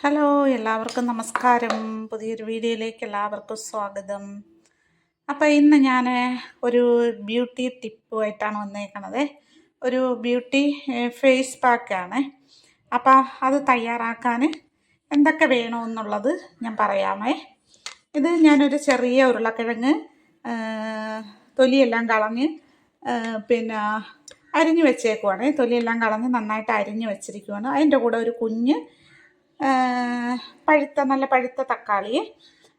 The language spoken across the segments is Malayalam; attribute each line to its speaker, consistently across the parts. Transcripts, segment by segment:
Speaker 1: ഹലോ എല്ലാവർക്കും നമസ്കാരം. പുതിയൊരു വീഡിയോയിലേക്ക് എല്ലാവർക്കും സ്വാഗതം. അപ്പോൾ ഇന്ന് ഞാൻ ഒരു ബ്യൂട്ടി ടിപ്പുമായിട്ടാണ് വന്നേക്കണത്. ഒരു ബ്യൂട്ടി ഫേസ് പാക്കാണ്. അപ്പോൾ അത് തയ്യാറാക്കാൻ എന്തൊക്കെ വേണമെന്നുള്ളത് ഞാൻ പറയാമേ. ഇത് ഞാനൊരു ചെറിയ ഉരുളക്കിഴങ്ങ് തൊലിയെല്ലാം കളഞ്ഞ് പിന്നെ അരിഞ്ഞു വെച്ചേക്കുവാണ്. തൊലിയെല്ലാം കളഞ്ഞ് നന്നായിട്ട് അരിഞ്ഞു വെച്ചിരിക്കുവാണ്. അതിന്റെ കൂടെ ഒരു കുഞ്ഞ് പഴുത്ത നല്ല പഴുത്ത തക്കാളി.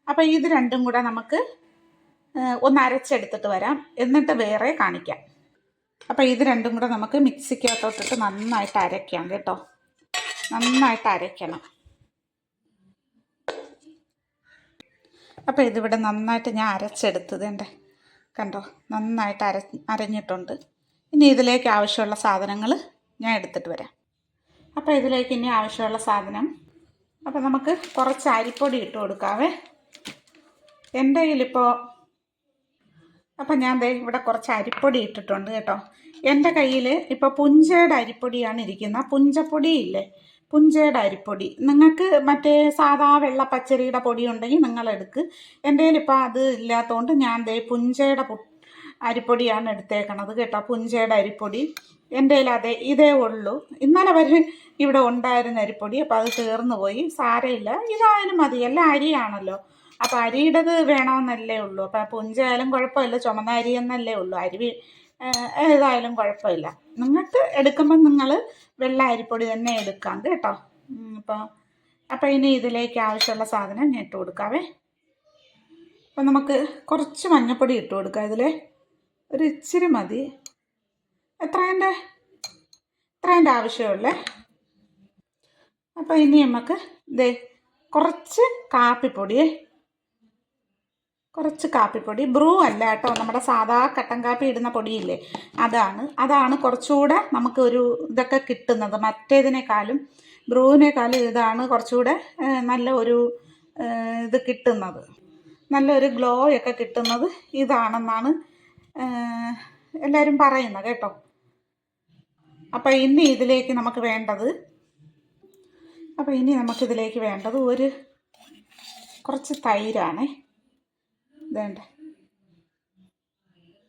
Speaker 1: അപ്പോൾ ഇത് രണ്ടും കൂടെ നമുക്ക് ഒന്ന് അരച്ചെടുത്തിട്ട് വരാം. എന്നിട്ട് വേറെ കാണിക്കാം. അപ്പോൾ ഇത് രണ്ടും കൂടെ നമുക്ക് മിക്സിക്കകത്തോട്ടിട്ട് നന്നായിട്ട് അരയ്ക്കാം കേട്ടോ. നന്നായിട്ട് അരയ്ക്കണം. അപ്പോൾ ഇതിവിടെ നന്നായിട്ട് ഞാൻ അരച്ചെടുത്തത് എന്റെ കണ്ടോ? നന്നായിട്ട് അര അരഞ്ഞിട്ടുണ്ട്. ഇനി ഇതിലേക്ക് ആവശ്യമുള്ള സാധനങ്ങൾ ഞാൻ എടുത്തിട്ട് വരാം. അപ്പോൾ ഇതിലേക്ക് ഇനി ആവശ്യമുള്ള സാധനം അപ്പോൾ നമുക്ക് കുറച്ച് അരിപ്പൊടി ഇട്ട് കൊടുക്കാവേ. എന്റെ കയ്യിലിപ്പോൾ അപ്പം ഞാൻ ദേ ഇവിടെ കുറച്ച് അരിപ്പൊടി ഇട്ടിട്ടുണ്ട് കേട്ടോ. എന്റെ കയ്യിൽ ഇപ്പോൾ പുഞ്ചയുടെ അരിപ്പൊടിയാണ് ഇരിക്കുന്നത്. പുഞ്ചപ്പൊടി ഇല്ലേ? പുഞ്ചയുടെ അരിപ്പൊടി. നിങ്ങൾക്ക് മറ്റേ സാധാ വെള്ള പച്ചരിയുടെ പൊടി ഉണ്ടെങ്കിൽ നിങ്ങളെടുക്ക് എന്റെ കയ്യിലിപ്പോൾ അത് ഇല്ലാത്തതുകൊണ്ട് ഞാൻ ദേ പുഞ്ചയുടെ അരിപ്പൊടിയാണ് എടുത്തേക്കണത് കേട്ടോ പുഞ്ചയുടെ അരിപ്പൊടി. എന്റെ അതെ ഇതേ ഉള്ളൂ. ഇന്നലെ വരെ ഇവിടെ ഉണ്ടായിരുന്ന അരിപ്പൊടി അപ്പോൾ അത് തീർന്നു പോയി. സാരമില്ല ഇതായാലും മതി. എല്ലാം അരിയാണല്ലോ. അപ്പോൾ അരിയുടേത് വേണമെന്നല്ലേ ഉള്ളൂ. അപ്പോൾ പുഞ്ചയായാലും കുഴപ്പമില്ല ചുമന്ന അരി എന്നല്ലേ ഉള്ളൂ. അരി ഏതായാലും കുഴപ്പമില്ല. നിങ്ങൾക്ക് എടുക്കുമ്പോൾ നിങ്ങൾ വെള്ള അരിപ്പൊടി തന്നെ എടുക്കാം കേട്ടോ. അപ്പോൾ അപ്പോൾ ഇനി ഇതിലേക്ക് ആവശ്യമുള്ള സാധനം ഞാൻ ഇട്ട് കൊടുക്കാവേ. അപ്പോൾ നമുക്ക് കുറച്ച് മഞ്ഞൾപ്പൊടി ഇട്ട് കൊടുക്കാം ഇതിൽ ഒരു ഇച്ചിരി മതി. എത്രയുണ്ട് എത്രേന്റെ ആവശ്യമുള്ളേ? അപ്പോൾ ഇനി നമുക്ക് ദേ കുറച്ച് കാപ്പിപ്പൊടിയേ. കുറച്ച് കാപ്പിപ്പൊടി. ബ്രൂ അല്ല കേട്ടോ. നമ്മുടെ സാധാ കട്ടൻ കാപ്പി ഇടുന്ന പൊടിയില്ലേ? അതാണ്. അതാണ് കുറച്ചുകൂടെ നമുക്ക് ഒരു ഇതൊക്കെ കിട്ടുന്നത്. മറ്റേതിനേക്കാളും ബ്രൂവിനേക്കാളും ഇതാണ് കുറച്ചുകൂടെ നല്ല ഒരു ഇത് കിട്ടുന്നത്. നല്ലൊരു ഗ്ലോ ഒക്കെ കിട്ടുന്നത് ഇതാണെന്നാണ് എല്ലാവരും പറയുന്നത് കേട്ടോ. അപ്പോൾ ഇനി ഇതിലേക്ക് നമുക്ക് വേണ്ടത് അപ്പോൾ ഇനി നമുക്കിതിലേക്ക് വേണ്ടത് ഒരു കുറച്ച് തൈരാണേ. വേണ്ട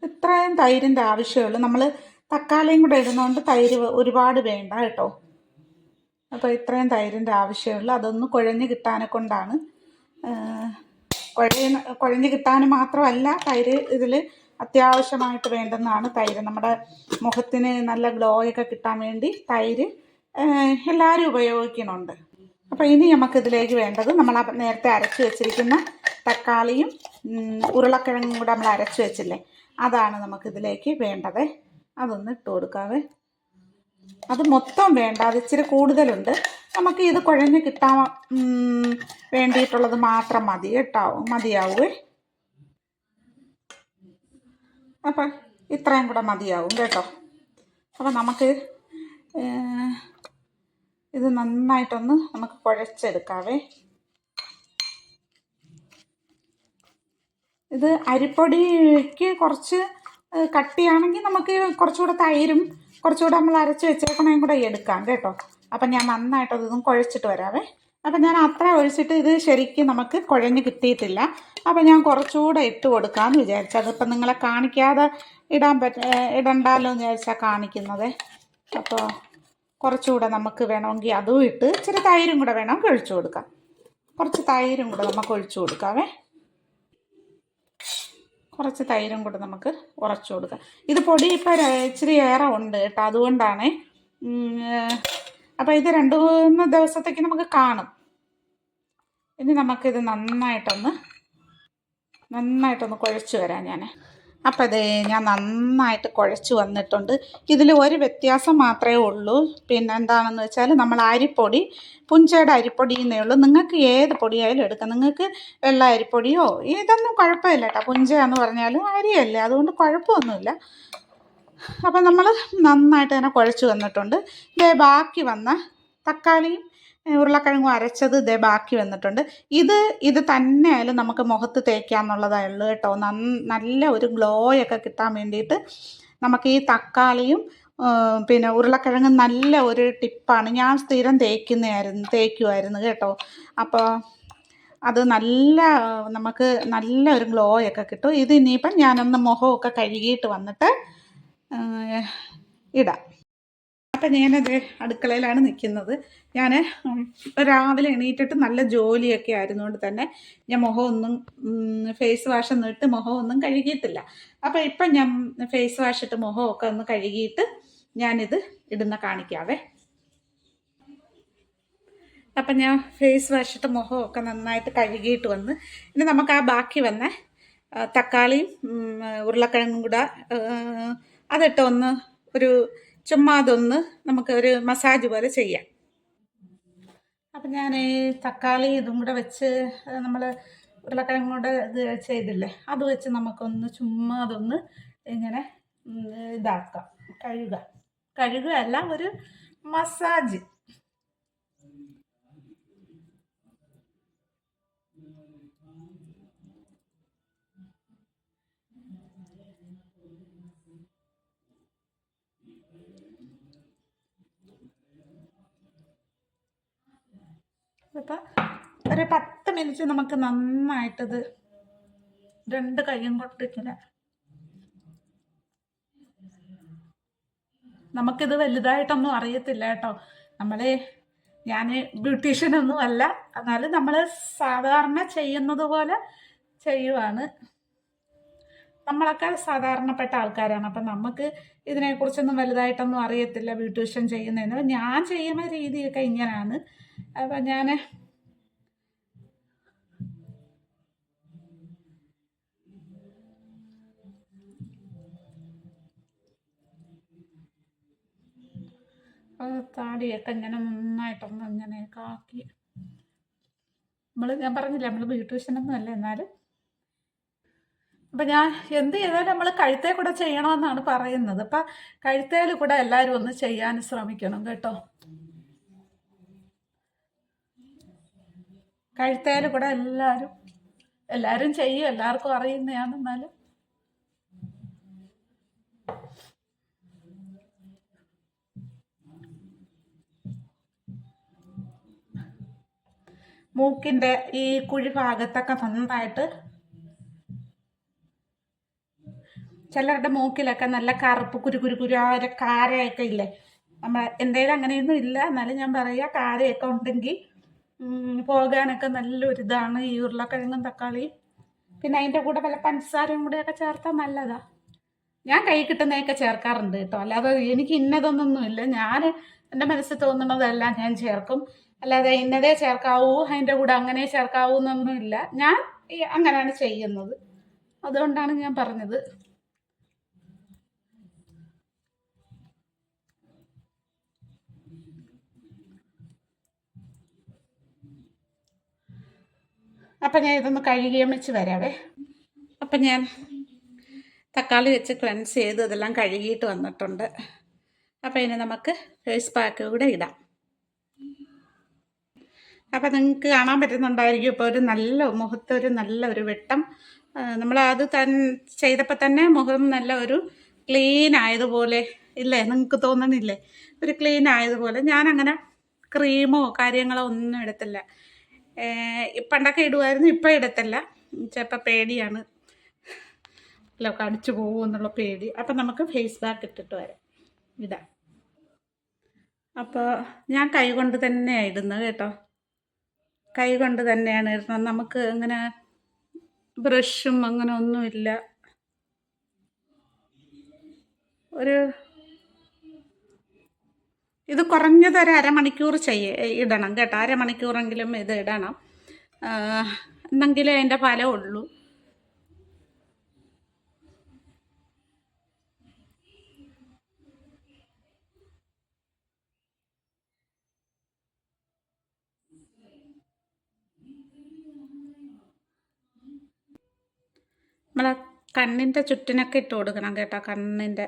Speaker 1: ഇത്രയും തൈരിന്റെ ആവശ്യമുള്ളൂ. നമ്മൾ തക്കാളിയും കൂടെ ഇടുന്നതുകൊണ്ട് തൈര് ഒരുപാട് വേണ്ട കേട്ടോ. അപ്പോൾ ഇത്രയും തൈരിന്റെ ആവശ്യമുള്ളൂ. അതൊന്ന് കുഴഞ്ഞ് കിട്ടാനെ കൊണ്ടാണ് കുഴ കുഴഞ്ഞ് കിട്ടാൻ മാത്രമല്ല തൈര് ഇതിൽ അത്യാവശ്യമായിട്ട് വേണ്ടുന്നതാണ് തൈര്. നമ്മുടെ മുഖത്തിന് നല്ല ഗ്ലോ ഒക്കെ കിട്ടാൻ വേണ്ടി തൈര് എല്ലാവരും ഉപയോഗിക്കുന്നുണ്ട്. അപ്പോൾ ഇനി നമുക്കിതിലേക്ക് വേണ്ടത് നമ്മൾ നേരത്തെ അരച്ച് വെച്ചിരിക്കുന്ന തക്കാളിയും ഉരുളക്കിഴങ്ങും കൂടെ നമ്മൾ അരച്ച് വെച്ചില്ലേ അതാണ് നമുക്കിതിലേക്ക് വേണ്ടത്. അതൊന്ന് ഇട്ട് കൊടുക്കാവേ. അത് മൊത്തം വേണ്ട അത് ഇച്ചിരി കൂടുതലുണ്ട്. നമുക്ക് ഇത് കുഴഞ്ഞ് കിട്ടാൻ വേണ്ടിയിട്ടുള്ളത് മാത്രം മതി കേട്ടോ. മതിയാവുമേ അപ്പം ഇത്രയും കൂടെ മതിയാവും കേട്ടോ. അപ്പം നമുക്ക് ഇത് നന്നായിട്ടൊന്ന് നമുക്ക് കുഴച്ചെടുക്കാവേ. ഇത് അരിപ്പൊടിക്ക് കുറച്ച് കട്ടിയാണെങ്കിൽ നമുക്ക് കുറച്ചുകൂടെ തൈരും കുറച്ചുകൂടെ നമ്മൾ അരച്ച് വെച്ചേക്കണേം കൂടെ എടുക്കാം കേട്ടോ. അപ്പം ഞാൻ നന്നായിട്ട് അതൊന്നും കുഴച്ചിട്ട് വരാവേ. അപ്പം ഞാൻ അത്ര ഒഴിച്ചിട്ട് ഇത് ശരിക്കും നമുക്ക് കുഴഞ്ഞ് കിട്ടിയിട്ടില്ല. അപ്പം ഞാൻ കുറച്ചുകൂടെ ഇട്ട് കൊടുക്കാമെന്ന് വിചാരിച്ചു. അതിപ്പം നിങ്ങളെ കാണിക്കാതെ ഇടാൻ പറ്റ ഇടണ്ടല്ലോ ഇടണ്ടാലോ എന്ന് വിചാരിച്ചാൽ കാണിക്കുന്നത്. അപ്പോൾ കുറച്ചുകൂടെ നമുക്ക് വേണമെങ്കിൽ അതും ഇട്ട് ഇച്ചിരി തൈരും കൂടെ വേണമെങ്കിൽ ഒഴിച്ചു കൊടുക്കാം. കുറച്ച് തൈരും കൂടെ നമുക്ക് ഒഴിച്ചു കൊടുക്കാവേ. കുറച്ച് തൈരും കൂടെ നമുക്ക് ഉറച്ചു കൊടുക്കാം. ഇത് പൊടി ഇപ്പോൾ ഇച്ചിരി ഏറെ ഉണ്ട് കേട്ടോ. അതുകൊണ്ടാണ് അപ്പോൾ ഇത് രണ്ട് മൂന്ന് ദിവസത്തേക്ക് നമുക്ക് കാണും. ഇനി നമുക്കിത് നന്നായിട്ടൊന്ന് നന്നായിട്ടൊന്ന് കുഴച്ച് വരാം ഞാൻ അപ്പം അതേ ഞാൻ നന്നായിട്ട് കുഴച്ച് വന്നിട്ടുണ്ട്. ഇതിൽ ഒരു വ്യത്യാസം മാത്രമേ ഉള്ളൂ. പിന്നെ എന്താണെന്ന് വെച്ചാൽ നമ്മൾ അരിപ്പൊടി പുഞ്ചയുടെ അരിപ്പൊടി എന്നേ ഉള്ളൂ. നിങ്ങൾക്ക് ഏത് പൊടിയായാലും എടുക്കാം. നിങ്ങൾക്ക് വെള്ള അരിപ്പൊടിയോ ഇതൊന്നും കുഴപ്പമില്ല കേട്ടോ. പുഞ്ചയെന്ന് പറഞ്ഞാലും അരിയല്ലേ. അതുകൊണ്ട് കുഴപ്പമൊന്നുമില്ല. അപ്പം നമ്മൾ നന്നായിട്ട് തന്നെ കുഴച്ച് വന്നിട്ടുണ്ട്. ഇതേ ബാക്കി വന്ന തക്കാളിയും ഉരുളക്കിഴങ്ങും അരച്ചത് ഇതേ ബാക്കി വന്നിട്ടുണ്ട്. ഇത് ഇത് തന്നെ ആയാലും നമുക്ക് മുഖത്ത് തേക്കാന്നുള്ളതേ ഉള്ളൂ കേട്ടോ നല്ല ഒരു ഗ്ലോയൊക്കെ കിട്ടാൻ വേണ്ടിയിട്ട് നമുക്ക് ഈ തക്കാളിയും പിന്നെ ഉരുളക്കിഴങ്ങ് നല്ല ഒരു ടിപ്പാണ്. ഞാൻ സ്ഥിരം തേക്കുന്നതായിരുന്നു തേക്കുമായിരുന്നു കേട്ടോ. അപ്പോൾ അത് നല്ല നമുക്ക് നല്ല ഒരു ഗ്ലോ ഒക്കെ കിട്ടും. ഇത് ഇനിയിപ്പം ഞാനൊന്ന് മുഖമൊക്കെ കഴുകിയിട്ട് വന്നിട്ട് ഇടാം. അപ്പം ഞാനത് അടുക്കളയിലാണ് നിൽക്കുന്നത് ഞാൻ രാവിലെ എണീറ്റിട്ട് നല്ല ജോലിയൊക്കെ ആയിരുന്നുകൊണ്ട് തന്നെ ഞാൻ മുഖമൊന്നും ഫേസ് വാഷ് ഒന്നും ഇട്ട് മുഖമൊന്നും കഴുകിയിട്ടില്ല. അപ്പം ഇപ്പം ഞാൻ ഫേസ് വാഷ് ഇട്ട് മുഖമൊക്കെ ഒന്ന് കഴുകിയിട്ട് ഞാനിത് ഇടുന്ന കാണിക്കാവേ. അപ്പം ഞാൻ ഫേസ് വാഷ് ഇട്ട് മുഖമൊക്കെ നന്നായിട്ട് കഴുകിയിട്ട് വന്ന് ഇനി നമുക്ക് ആ ബാക്കി വന്ന തക്കാളിയും ഉരുളക്കിഴങ്ങും കൂടെ അതിട്ട് ഒന്ന് ഒരു ചുമ്മാ അതൊന്ന് നമുക്ക് ഒരു മസാജ് പോലെ ചെയ്യാം. അപ്പം ഞാൻ ഈ തക്കാളി ഇതും കൂടെ വെച്ച് നമ്മൾ ഉരുളക്കിഴങ്ങ കൂടെ ഇത് ചെയ്തില്ലേ അത് വെച്ച് നമുക്കൊന്ന് ചുമ്മാ അതൊന്ന് ഇങ്ങനെ ഇതാക്കാം. കഴുകുക കഴുകുകയല്ല ഒരു മസാജ്. അപ്പം ഒരു പത്ത് മിനിറ്റ് നമുക്ക് നന്നായിട്ടത് രണ്ട് കൈയും കൊണ്ടിരിക്കില്ല. നമുക്കിത് വലുതായിട്ടൊന്നും അറിയത്തില്ല കേട്ടോ. നമ്മളെ ഞാൻ ബ്യൂട്ടീഷ്യനൊന്നും അല്ല. എന്നാലും നമ്മൾ സാധാരണ ചെയ്യുന്നത് പോലെ ചെയ്യുവാണ്. നമ്മളൊക്കെ സാധാരണപ്പെട്ട ആൾക്കാരാണ്. അപ്പം നമുക്ക് ഇതിനെക്കുറിച്ചൊന്നും വലുതായിട്ടൊന്നും അറിയത്തില്ല ബ്യൂട്ടീഷ്യൻ ചെയ്യുന്നതിന്. ഞാൻ ചെയ്യുന്ന രീതിയൊക്കെ ഇങ്ങനെയാണ് അപ്പം ഞാൻ താടിയൊക്കെ ഇങ്ങനെ നന്നായിട്ടൊന്ന് ഇങ്ങനെയൊക്കെ ആക്കി നമ്മൾ ഞാൻ പറഞ്ഞില്ല നമ്മൾ ബ്യൂട്ടീഷ്യനൊന്നും അല്ല എന്നാലും അപ്പം ഞാൻ എന്ത് ചെയ്താലും നമ്മൾ കഴുത്തേ കൂടെ ചെയ്യണമെന്നാണ് പറയുന്നത്. അപ്പം കഴുത്തേൽ കൂടെ എല്ലാവരും ഒന്ന് ചെയ്യാൻ ശ്രമിക്കണം കേട്ടോ. കഴുത്തേൽ കൂടെ എല്ലാവരും എല്ലാവരും ചെയ്യും എല്ലാവർക്കും അറിയുന്നതാണ് എന്നാലും. മൂക്കിന്റെ ഈ കുഴി ഭാഗത്തൊക്കെ നന്നായിട്ട് ചിലരുടെ മൂക്കിലൊക്കെ നല്ല കറുപ്പ് കുരു കുരു കുരു ആ ഒരു കാരയൊക്കെ ഇല്ലേ? നമ്മൾ എന്തെങ്കിലും അങ്ങനെയൊന്നും ഇല്ല. എന്നാലും ഞാൻ പറയുക കാരയൊക്കെ ഉണ്ടെങ്കിൽ പോകാനൊക്കെ നല്ലൊരു ഇതാണ് ഈ ഉരുളക്കിഴങ്ങും തക്കാളിയും. പിന്നെ അതിന്റെ കൂടെ വല്ല പഞ്ചസാരയും കൂടെയൊക്കെ ചേർത്താൽ നല്ലതാ. ഞാൻ കൈ കിട്ടുന്നതൊക്കെ ചേർക്കാറുണ്ട് കേട്ടോ. അല്ലാതെ എനിക്ക് ഇന്നതൊന്നൊന്നുമില്ല ഞാൻ എന്റെ മനസ്സിൽ തോന്നുന്നതെല്ലാം ഞാൻ ചേർക്കും. അല്ലാതെ ഇന്നതേ ചേർക്കാവൂ അതിന്റെ കൂടെ അങ്ങനെ ചേർക്കാവൂ എന്നൊന്നുമില്ല ഞാൻ അങ്ങനെയാണ് ചെയ്യുന്നത്. അതുകൊണ്ടാണ് ഞാൻ പറഞ്ഞത്. അപ്പം ഞാൻ ഇതൊന്ന് കഴുകിയും വെച്ച് വരാവേ. അപ്പം ഞാൻ തക്കാളി വെച്ച് ക്ലൻസ് ചെയ്ത് ഇതെല്ലാം കഴുകിയിട്ട് വന്നിട്ടുണ്ട്. അപ്പം ഇനി നമുക്ക് ഫേസ് പാക്ക് കൂടെ ഇടാം. അപ്പം നിങ്ങൾക്ക് കാണാൻ പറ്റുന്നുണ്ടായിരിക്കും ഇപ്പോൾ ഒരു നല്ല മുഖത്ത് ഒരു നല്ല ഒരു വെട്ടം. നമ്മൾ അത് തൻ ചെയ്തപ്പോൾ തന്നെ മുഖം നല്ല ഒരു ക്ലീൻ ആയതുപോലെ. ഇല്ലേ? നിങ്ങൾക്ക് തോന്നണില്ലേ? ഒരു ക്ലീൻ ആയതുപോലെ. ഞാനങ്ങനെ ക്രീമോ കാര്യങ്ങളോ ഒന്നും എടുത്തില്ല. പണ്ടൊക്കെ ഇടുമായിരുന്നു ഇപ്പം ഇടത്തില്ല. ചിലപ്പോൾ പേടിയാണ്. അല്ല കടിച്ചു പോകും എന്നുള്ള പേടി. അപ്പം നമുക്ക് ഫേസ് ബാക്ക് ഇട്ടിട്ട് വരാം. ഇടാം അപ്പോൾ ഞാൻ കൈ കൊണ്ട് തന്നെയാണ് ഇടുന്നത് കേട്ടോ. കൈ കൊണ്ട് തന്നെയാണ് ഇടുന്നത് നമുക്ക് അങ്ങനെ ബ്രഷും അങ്ങനെ ഒന്നുമില്ല. ഒരു ഇത് കുറഞ്ഞത് ഒരു അരമണിക്കൂർ ചെയ്യ ഇടണം കേട്ടോ. അരമണിക്കൂറെങ്കിലും ഇത് ഇടണം. എന്നെങ്കിലേ അതിന്റെ ഫലം ഉള്ളൂ. നമ്മളെ കണ്ണിന്റെ ചുറ്റിനൊക്കെ ഇട്ട് കൊടുക്കണം കേട്ടോ കണ്ണിന്റെ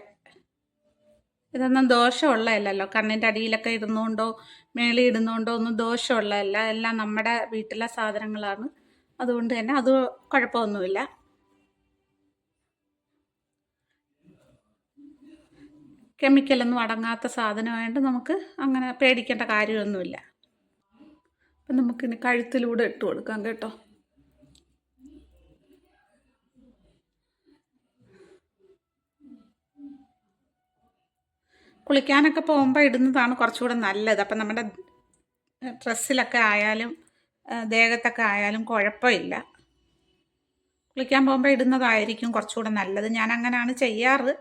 Speaker 1: ഇതൊന്നും ദോഷമുള്ളതല്ലല്ലോ. കണ്ണിന്റെ അടിയിലൊക്കെ ഇടുന്നുകൊണ്ടോ മേളി ഇടുന്നുകൊണ്ടോ ഒന്നും ദോഷമുള്ളതല്ല. എല്ലാം നമ്മുടെ വീട്ടിലെ സാധനങ്ങളാണ്. അതുകൊണ്ട് തന്നെ അത് കുഴപ്പമൊന്നുമില്ല. കെമിക്കലൊന്നും അടങ്ങാത്ത സാധനമായിട്ട് നമുക്ക് അങ്ങനെ പേടിക്കേണ്ട കാര്യമൊന്നുമില്ല. അപ്പം നമുക്കിനി കഴുത്തിലൂടെ ഇട്ട് കൊടുക്കാം കേട്ടോ. കുളിക്കാനൊക്കെ പോകുമ്പോൾ ഇടുന്നതാണ് കുറച്ചുകൂടെ നല്ലത്. അപ്പം നമ്മുടെ ഡ്രസ്സിലൊക്കെ ആയാലും ദേഹത്തൊക്കെ ആയാലും കുഴപ്പമില്ല. കുളിക്കാൻ പോകുമ്പോൾ ഇടുന്നതായിരിക്കും കുറച്ചുകൂടെ നല്ലത്. ഞാൻ അങ്ങനെയാണ് ചെയ്യാറ്.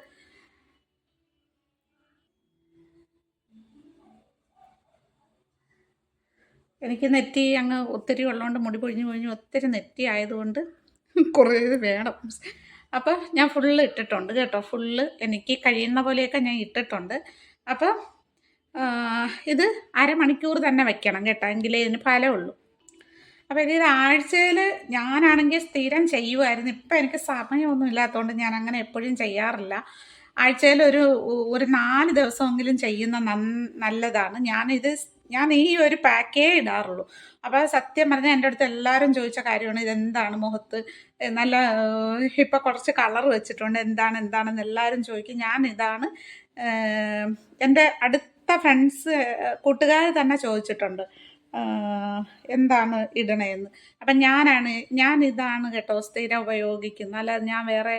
Speaker 1: എനിക്ക് നെറ്റി അങ്ങ് ഒത്തിരി ഉള്ളതുകൊണ്ട് മുടി പൊഴിഞ്ഞ് പൊഴിഞ്ഞ് ഒത്തിരി നെറ്റി ആയതുകൊണ്ട് കുറേ വേണം. അപ്പോൾ ഞാൻ ഫുള്ള് ഇട്ടിട്ടുണ്ട് കേട്ടോ. ഫുള്ള് എനിക്ക് കഴിയുന്ന പോലെയൊക്കെ ഞാൻ ഇട്ടിട്ടുണ്ട്. അപ്പോൾ ഇത് അരമണിക്കൂർ തന്നെ വെക്കണം കേട്ടോ എങ്കിലേ ഇതിന് ഫലമുള്ളൂ. അപ്പോൾ ഇത് ആഴ്ചയിൽ ഞാനാണെങ്കിൽ സ്ഥിരം ചെയ്യുമായിരുന്നു ഇപ്പം എനിക്ക് സമയമൊന്നും ഇല്ലാത്തതുകൊണ്ട് ഞാൻ അങ്ങനെ എപ്പോഴും ചെയ്യാറില്ല. ആഴ്ചയിൽ ഒരു ഒരു നാല് ദിവസമെങ്കിലും ചെയ്യുന്ന നല്ലതാണ്. ഞാനിത് ഞാൻ ഈ ഒരു പാക്കേ ഇടാറുള്ളൂ. അപ്പോൾ സത്യം പറഞ്ഞാൽ എന്റെ അടുത്ത് എല്ലാവരും ചോദിച്ച കാര്യമാണ് ഇതെന്താണ് മുഖത്ത്? നല്ല ഇപ്പം കുറച്ച് കളർ വെച്ചിട്ടുണ്ട് എന്താണ് എന്താണെന്ന് എല്ലാവരും ചോദിക്കും. ഞാൻ ഇതാണ് എന്റെ അടുത്ത ഫ്രണ്ട്സ് കൂട്ടുകാർ തന്നെ ചോദിച്ചിട്ടുണ്ട് എന്താണ് ഇടണേന്ന്. അപ്പം ഞാനാണ് ഞാൻ ഇതാണ് കേട്ടോ സ്ഥിരം ഉപയോഗിക്കുന്നത്. അല്ലാതെ ഞാൻ വേറെ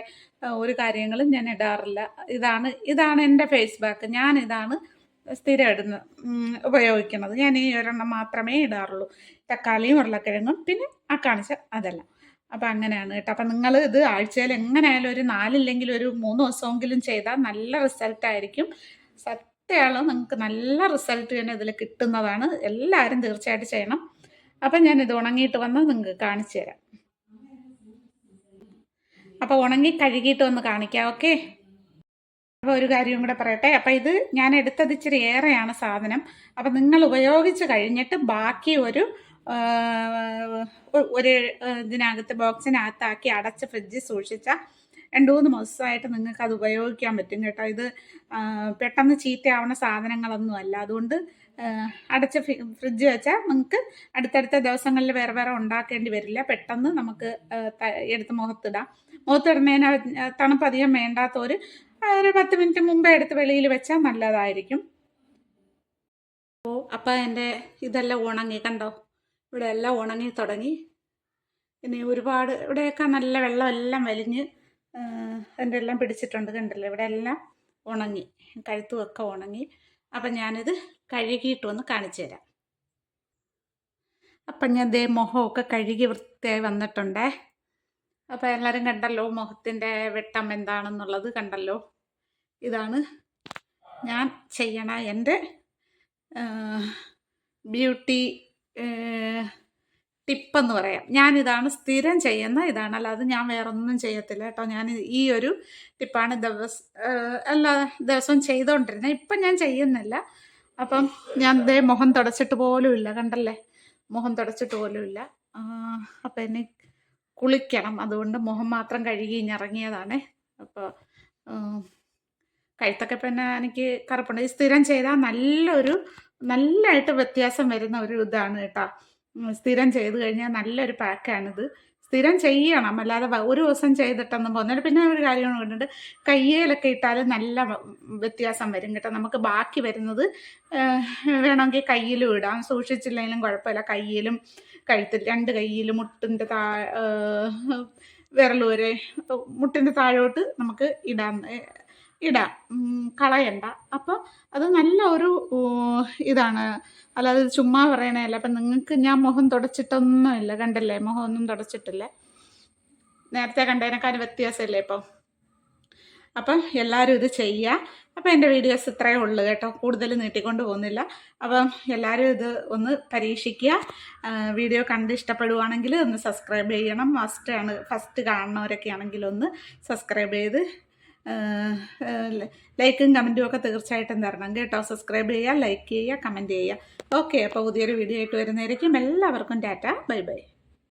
Speaker 1: ഒരു കാര്യങ്ങളും ഞാൻ ഇടാറില്ല. ഇതാണ് ഇതാണ് എന്റെ ഫേസ് ബാക്ക് ഞാൻ ഇതാണ് സ്ഥിരം ഇടുന്ന ഉപയോഗിക്കുന്നത്. ഞാൻ ഈ ഒരെണ്ണം മാത്രമേ ഇടാറുള്ളൂ. തക്കാളിയും ഉരുളക്കിഴങ്ങും പിന്നെ ആ കാണിച്ച അതെല്ലാം. അപ്പം അങ്ങനെയാണ് കേട്ടോ. അപ്പം നിങ്ങൾ ഇത് ആഴ്ചയിൽ എങ്ങനെയായാലും ഒരു നാലില്ലെങ്കിൽ ഒരു മൂന്ന് ദിവസമെങ്കിലും ചെയ്താൽ നല്ല റിസൾട്ട് ആയിരിക്കും. സത്യമാണ് നിങ്ങൾക്ക് നല്ല റിസൾട്ട് തന്നെ ഇതിൽ കിട്ടുന്നതാണ്. എല്ലാവരും തീർച്ചയായിട്ടും ചെയ്യണം. അപ്പം ഇത് ഉണങ്ങിയിട്ട് വന്ന് നിങ്ങൾക്ക് കാണിച്ചു തരാം. അപ്പോൾ ഉണങ്ങി കഴുകിയിട്ട് വന്ന് കാണിക്കാം ഓക്കെ? അപ്പോൾ ഒരു കാര്യം കൂടെ പറയട്ടെ. അപ്പോൾ ഇത് ഞാൻ എടുത്തത് ഇച്ചിരി ഏറെയാണ് സാധനം. അപ്പോൾ നിങ്ങൾ ഉപയോഗിച്ച് കഴിഞ്ഞിട്ട് ബാക്കി ഒരു ഒരു ഇതിനകത്ത് ബോക്സിനകത്താക്കി അടച്ച് ഫ്രിഡ്ജിൽ സൂക്ഷിച്ചാൽ രണ്ട് മൂന്ന് മാസമായിട്ട് നിങ്ങൾക്ക് അത് ഉപയോഗിക്കാൻ പറ്റും കേട്ടോ. ഇത് പെട്ടെന്ന് ചീത്തയാവുന്ന സാധനങ്ങളൊന്നും അല്ല. അതുകൊണ്ട് അടച്ച ഫ്രിഡ്ജ് വെച്ചാൽ നിങ്ങൾക്ക് അടുത്തടുത്ത ദിവസങ്ങളിൽ വേറെ വേറെ ഉണ്ടാക്കേണ്ടി വരില്ല. പെട്ടെന്ന് നമുക്ക് എടുത്ത് മുഖത്തിടാം. മുഖത്തിടുന്നതിന് തണുപ്പ് അധികം വേണ്ടാത്തവർ ഒരു പത്ത് മിനിറ്റ് മുമ്പേ എടുത്ത് വെളിയിൽ വെച്ചാൽ നല്ലതായിരിക്കും. ഓ അപ്പം എന്റെ ഇതെല്ലാം ഉണങ്ങി കണ്ടോ? ഇവിടെ എല്ലാം ഉണങ്ങി തുടങ്ങി. ഇനി ഒരുപാട് ഇവിടെയൊക്കെ നല്ല വെള്ളം എല്ലാം വലിഞ്ഞ് എന്റെ എല്ലാം പിടിച്ചിട്ടുണ്ട് കണ്ടല്ലോ? ഇവിടെ എല്ലാം ഉണങ്ങി കഴുത്തുമൊക്കെ ഉണങ്ങി. അപ്പം ഞാനിത് കഴുകിയിട്ട് ഒന്ന് കാണിച്ചു തരാം. അപ്പം ഞാൻ ദേ മുഖമൊക്കെ കഴുകി വൃത്തിയായി വന്നിട്ടുണ്ടേ. അപ്പോൾ എല്ലാവരും കണ്ടല്ലോ മുഖത്തിന്റെ വെട്ടം എന്താണെന്നുള്ളത് കണ്ടല്ലോ. ഇതാണ് ഞാൻ ചെയ്യണ എന്റെ ബ്യൂട്ടി ടിപ്പെന്ന് പറയാം. ഞാനിതാണ് സ്ഥിരം ചെയ്യുന്ന ഇതാണ്. അല്ലാതെ ഞാൻ വേറൊന്നും ചെയ്യത്തില്ല കേട്ടോ. ഞാൻ ഈ ഒരു ടിപ്പാണ് ദിവസം എല്ലാ ദിവസവും ചെയ്തുകൊണ്ടിരുന്നത് ഇപ്പം ഞാൻ ചെയ്യുന്നില്ല. അപ്പം ഞാൻ ദേ മുഖം തുടച്ചിട്ട് പോലും ഇല്ല. കണ്ടല്ലേ? മുഖം തുടച്ചിട്ട് പോലും ഇല്ല. അപ്പം എന്നെ കുളിക്കണം. അതുകൊണ്ട് മുഖം മാത്രം കഴുകി ഇറങ്ങിയതാണ്. അപ്പോൾ കഴുത്തൊക്കെ പിന്നെ എനിക്ക് കറുപ്പുണ്ട്. സ്ഥിരം ചെയ്താൽ നല്ലൊരു നല്ലതായിട്ട് വ്യത്യാസം വരുന്ന ഒരു ഇതാണ് കേട്ടോ. സ്ഥിരം ചെയ്ത് കഴിഞ്ഞാൽ നല്ലൊരു പാക്കാണിത്. സ്ഥിരം ചെയ്യണം. അല്ലാതെ ഒരു ദിവസം ചെയ്തിട്ടൊന്നും പോകുന്നില്ല. പിന്നെ ഒരു കാര്യം കൊണ്ടുണ്ട് കയ്യിലൊക്കെ ഇട്ടാൽ നല്ല വ്യത്യാസം വരും കേട്ടോ. നമുക്ക് ബാക്കി വരുന്നത് വേണമെങ്കിൽ കയ്യിലും ഇടാം. സൂക്ഷിച്ചില്ലെങ്കിലും കുഴപ്പമില്ല. കയ്യിലും കഴുത്തിൽ രണ്ട് കയ്യിലും മുട്ടിന്റെ താ വിരൽ വരെ മുട്ടിന്റെ താഴോട്ട് നമുക്ക് ഇടാം. ഏഹ്, ഇടാം കളയണ്ട. അപ്പോൾ അത് നല്ല ഒരു ഇതാണ്. അല്ലാതെ ചുമ്മാ പറയണതല്ല. അപ്പം നിങ്ങൾക്ക് ഞാൻ മുഖം തുടച്ചിട്ടൊന്നുമില്ല. കണ്ടല്ലേ? മുഖം ഒന്നും തുടച്ചിട്ടില്ല. നേരത്തെ കണ്ടതിനേക്കാൾ വ്യത്യാസമല്ലേ ഇപ്പം? അപ്പം എല്ലാവരും ഇത് ചെയ്യുക അപ്പം എന്റെ വീഡിയോസ് ഇത്രയേ ഉള്ളൂ കേട്ടോ. കൂടുതൽ നീട്ടിക്കൊണ്ട് പോകുന്നില്ല. അപ്പം എല്ലാവരും ഇത് ഒന്ന് പരീക്ഷിക്കുക. വീഡിയോ കണ്ട് ഇഷ്ടപ്പെടുവാണെങ്കിൽ ഒന്ന് സബ്സ്ക്രൈബ് ചെയ്യണം. ഫസ്റ്റ് ആണ്. ഫസ്റ്റ് കാണുന്നവരൊക്കെ ആണെങ്കിൽ ഒന്ന് സബ്സ്ക്രൈബ് ചെയ്ത് ലൈക്കും കമന്റും ഒക്കെ തീർച്ചയായിട്ടും തരണം കേട്ടോ. സബ്സ്ക്രൈബ് ചെയ്യുക ലൈക്ക് ചെയ്യുക കമന്റ് ചെയ്യുക. ഓക്കെ അപ്പോൾ പുതിയൊരു വീഡിയോ ആയിട്ട് വരുന്നതായിരിക്കും. എല്ലാവർക്കും ടാറ്റ. Bye bye.